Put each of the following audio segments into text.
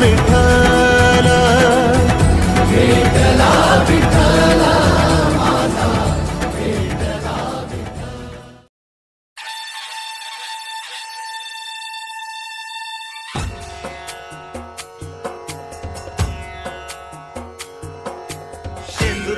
विठ्ठल. विठ्ठला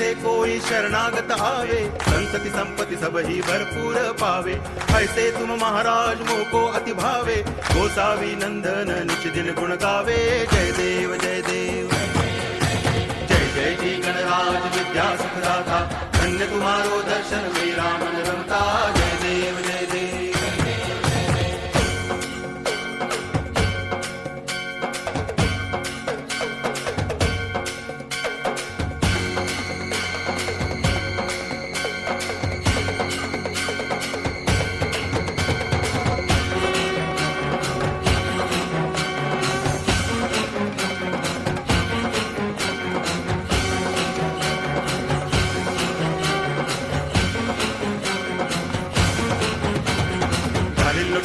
से कोई शरणागत आवे। संतति संपत्ति सब ही भरपूर पावे। ऐसे तुम महाराज मोह को अति भावे। गोसावी नंदन निच दिन गुण गावे। जय देव जय देव। जय जय जी गणराज विद्या सुखदाता धन्य तुम्हारो दर्शन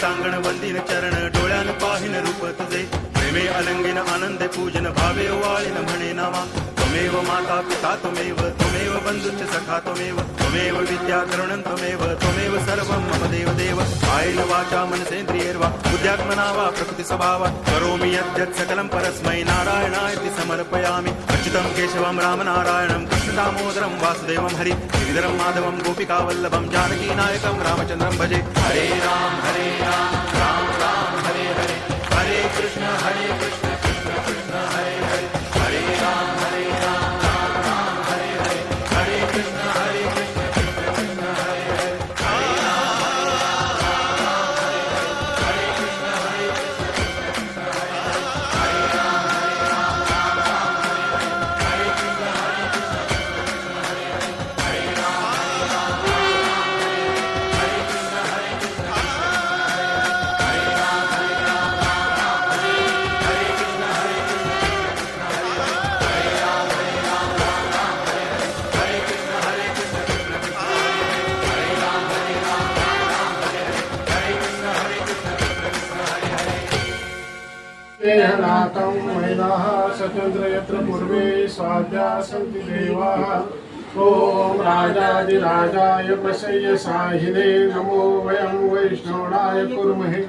घालील वंदिन चरण डोळ्यान पाहिन रूप तुझे. प्रेमे अलंगिन आनंद पूजन भावे वाळीन म्हणे नामा त्वमेव माता पिता त्वमेव त्वमेव बंधुश्च सखा त्वमेव विद्या करुणं त्वमेव त्वमेव सर्वं मम देव देव कायेन वाचा मनसेन्द्रियैर्वा, बुद्ध्यात्मना वा प्रकृति स्वभावा करोमि यद्यत् सकलं परस्मै नारायणायति समर्पयामि। अच्युतं केशवं रामनारायणं, कृष्णदामोदरं वासुदेवं हरि गिरिधरं माधवं गोपिकावल्लभं जानकीनायकं रामचन्द्रं भजे। हरे राम हरे राम राम राम, हरे हरे। हरे कृष्ण हरे कृष्ण। नाकं महिलाः स्वतन्त्र यत्र पूर्वे स्वाद्या सन्ति देवाः ॐ नमो वयं वैष्णवणाय कुर्महे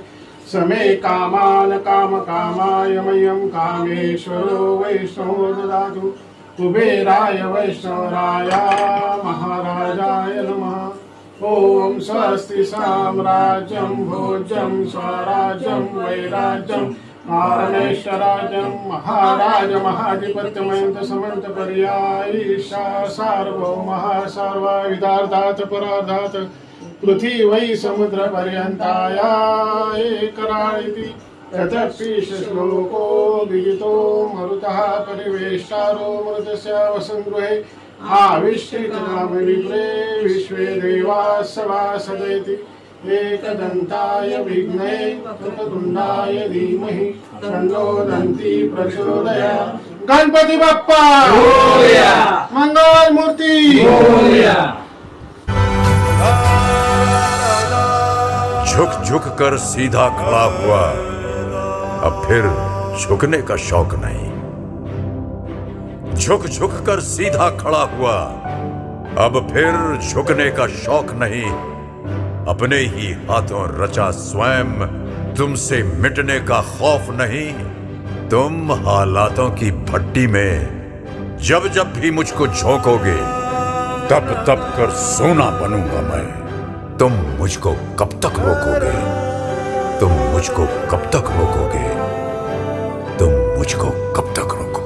समे कामान् कामकामाय मह्यं कामेश्वरो वैष्णवो ददातु कुबेराय वैष्णवराय महाराजाय नमः ॐ स्वस्ति साम्राज्यं भोज्यं स्वराज्यं वैराज्यं पारमेश्वराजं महाराज महाधिपत्यमयन्त समन्त पर्यायीशा सार्वभौमः सर्वविधार्थात् परार्थात् पृथिवै समुद्रपर्यन्ताया इति तथपीश श्लोको विजितो मरुतः परिवेष्टारो मृतस्य वसङ्गृहे आविष्कृतनामविप्रे विश्वे देवाः एकदन्ताय विघ्ने कृततुण्डाय धीमहि तन्नो दन्ती प्रचोदया। गणपती बाप्पा! मंगल मूर्ती झुक झुक कर सीधा खड़ा हुआ। अब फिर झुकने का शौक नहीं। झुक झुक कर सीधा खड़ा हुआ। अब फिर झुकने का शौक नहीं। अपने ही हाथों रचा स्वयं, तुमसे मिटने का खौफ नहीं। तुम हालातों की भट्टी में जब जब भी मुझको झोंकोगे, तब तब कर सोना बनूँगा मैं। तुम मुझको कब तक रोकोगे? तुम मुझको कब तक रोकोगे? तुम मुझको कब तक रोकोगे?